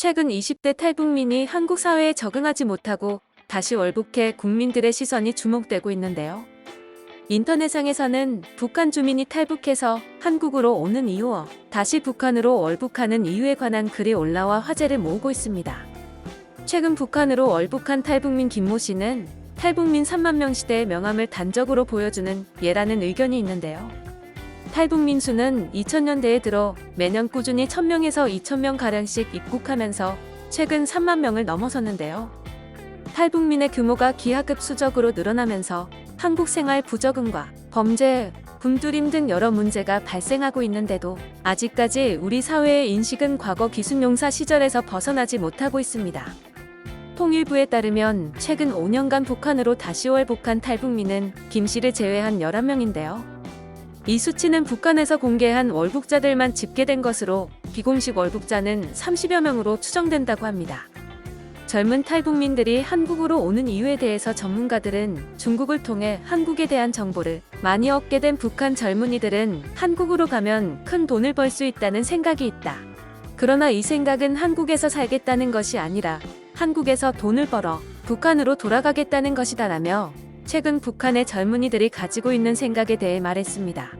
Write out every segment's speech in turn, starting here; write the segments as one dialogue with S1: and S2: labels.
S1: 최근 20대 탈북민이 한국 사회에 적응하지 못하고 다시 월북해 국민들의 시선이 주목되고 있는데요. 인터넷상에서는 북한 주민이 탈북해서 한국으로 오는 이유, 다시 북한으로 월북하는 이유에 관한 글이 올라와 화제를 모으고 있습니다. 최근 북한으로 월북한 탈북민 김모 씨는 탈북민 3만 명 시대의 명함을 단적으로 보여주는 예라는 의견이 있는데요. 탈북민 수는 2000년대에 들어 매년 꾸준히 1000명에서 2000명 가량씩 입국하면서 최근 3만 명을 넘어섰는데요. 탈북민의 규모가 기하급수적으로 늘어나면서 한국 생활 부적응과 범죄, 굶주림 등 여러 문제가 발생하고 있는데도 아직까지 우리 사회의 인식은 과거 기순용사 시절에서 벗어나지 못하고 있습니다. 통일부에 따르면 최근 5년간 북한으로 다시 월북한 탈북민은 김 씨를 제외한 11명인데요. 이 수치는 북한에서 공개한 월북자들만 집계된 것으로 비공식 월북자는 30여 명으로 추정된다고 합니다. 젊은 탈북민들이 한국으로 오는 이유에 대해서 전문가들은 중국을 통해 한국에 대한 정보를 많이 얻게 된 북한 젊은이들은 한국으로 가면 큰 돈을 벌 수 있다는 생각이 있다. 그러나 이 생각은 한국에서 살겠다는 것이 아니라 한국에서 돈을 벌어 북한으로 돌아가겠다는 것이다라며 최근 북한의 젊은이들이 가지고 있는 생각에 대해 말했습니다.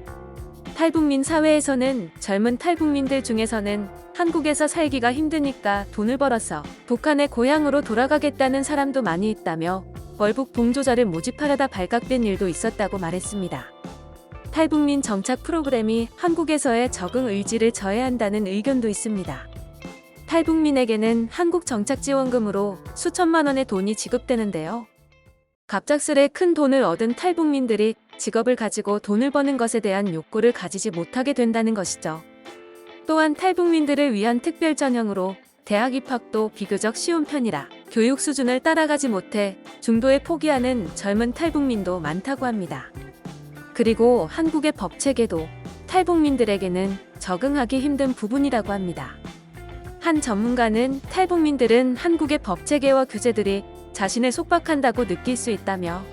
S1: 탈북민 사회에서는 젊은 탈북민들 중에서는 한국에서 살기가 힘드니까 돈을 벌어서 북한의 고향으로 돌아가겠다는 사람도 많이 있다며 월북 동조자를 모집하려다 발각된 일도 있었다고 말했습니다. 탈북민 정착 프로그램이 한국에서의 적응 의지를 저해한다는 의견도 있습니다. 탈북민에게는 한국 정착 지원금으로 수천만 원의 돈이 지급되는데요. 갑작스레 큰 돈을 얻은 탈북민들이 직업을 가지고 돈을 버는 것에 대한 욕구를 가지지 못하게 된다는 것이죠. 또한 탈북민들을 위한 특별 전형으로 대학 입학도 비교적 쉬운 편이라 교육 수준을 따라가지 못해 중도에 포기하는 젊은 탈북민도 많다고 합니다. 그리고 한국의 법 체계도 탈북민들에게는 적응하기 힘든 부분이라고 합니다. 한 전문가는 탈북민들은 한국의 법 체계와 규제들이 자신을 속박한다고 느낄 수 있다며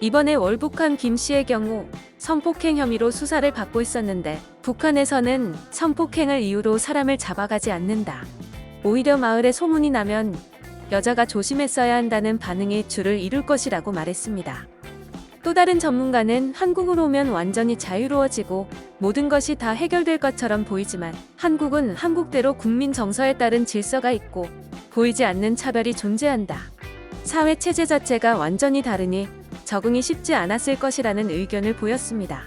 S1: 이번에 월북한 김 씨의 경우 성폭행 혐의로 수사를 받고 있었는데 북한에서는 성폭행을 이유로 사람을 잡아가지 않는다. 오히려 마을에 소문이 나면 여자가 조심했어야 한다는 반응이 줄을 이룰 것이라고 말했습니다. 또 다른 전문가는 한국으로 오면 완전히 자유로워지고 모든 것이 다 해결될 것처럼 보이지만 한국은 한국대로 국민 정서에 따른 질서가 있고 보이지 않는 차별이 존재한다. 사회 체제 자체가 완전히 다르니 적응이 쉽지 않았을 것이라는 의견을 보였습니다.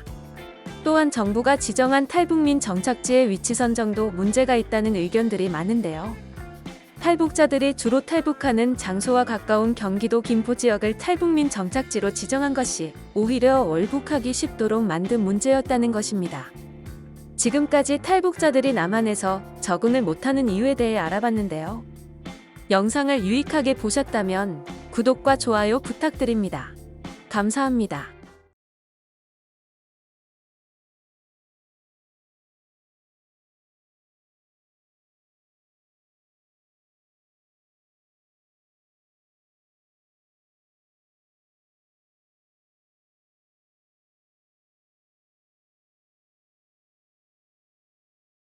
S1: 또한 정부가 지정한 탈북민 정착지의 위치 선정도 문제가 있다는 의견들이 많은데요. 탈북자들이 주로 탈북하는 장소와 가까운 경기도 김포 지역을 탈북민 정착지로 지정한 것이 오히려 월북하기 쉽도록 만든 문제였다는 것입니다. 지금까지 탈북자들이 남한에서 적응을 못하는 이유에 대해 알아봤는데요. 영상을 유익하게 보셨다면 구독과 좋아요 부탁드립니다. 감사합니다.